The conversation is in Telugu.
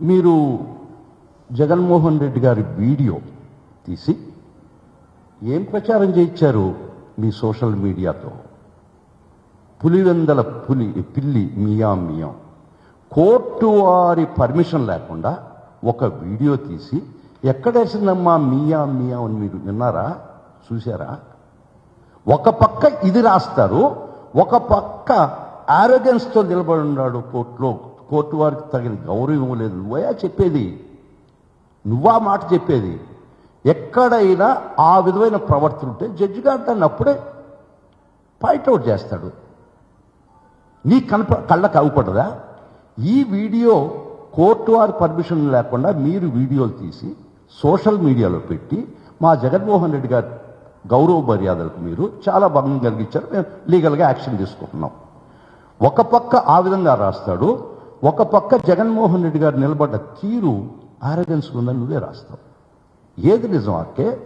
మీరు జగన్మోహన్ రెడ్డి గారి వీడియో తీసి ఏం ప్రచారం చేయించారు మీ సోషల్ మీడియాతో? పులివెందల పులి పిల్లి మియా మియా. కోర్టు వారి పర్మిషన్ లేకుండా ఒక వీడియో తీసి ఎక్కడేసిందమ్మా మియా మియా అని మీరు విన్నారా? చూసారా ఒక పక్క ఇది రాస్తారు ఒక పక్క ఆరోగెన్స్తో నిలబడి ఉన్నాడు కోర్టులో కోర్టు వారికి తగిన గౌరవం లేదు నువ్వయా చెప్పేది. నువ్వా మాట చెప్పేది. ఎక్కడైనా ఆ విధమైన ప్రవర్తన ఉంటే జడ్జి గారు దాన్ని అప్పుడే పాయింట్అవుట్ చేస్తాడు. నీ కనప కళ్ళకు అవ్వకూడదా ఈ వీడియో కోర్టు వారి పర్మిషన్ లేకుండా మీరు వీడియోలు తీసి సోషల్ మీడియాలో పెట్టి మా జగన్మోహన్ రెడ్డి గారి గౌరవ మర్యాదలకు మీరు చాలా భంగం కలిగించారు. మేము లీగల్గా యాక్షన్ తీసుకుంటున్నాం. ఒక పక్క ఆ విధంగా రాస్తాడు. ఒక పక్క జగన్మోహన్ రెడ్డి గారు నిలబడ్డ తీరు ఆరోగెన్స్ ఉందని నువ్వే రాస్తావు. ఏది నిజం అక్కే?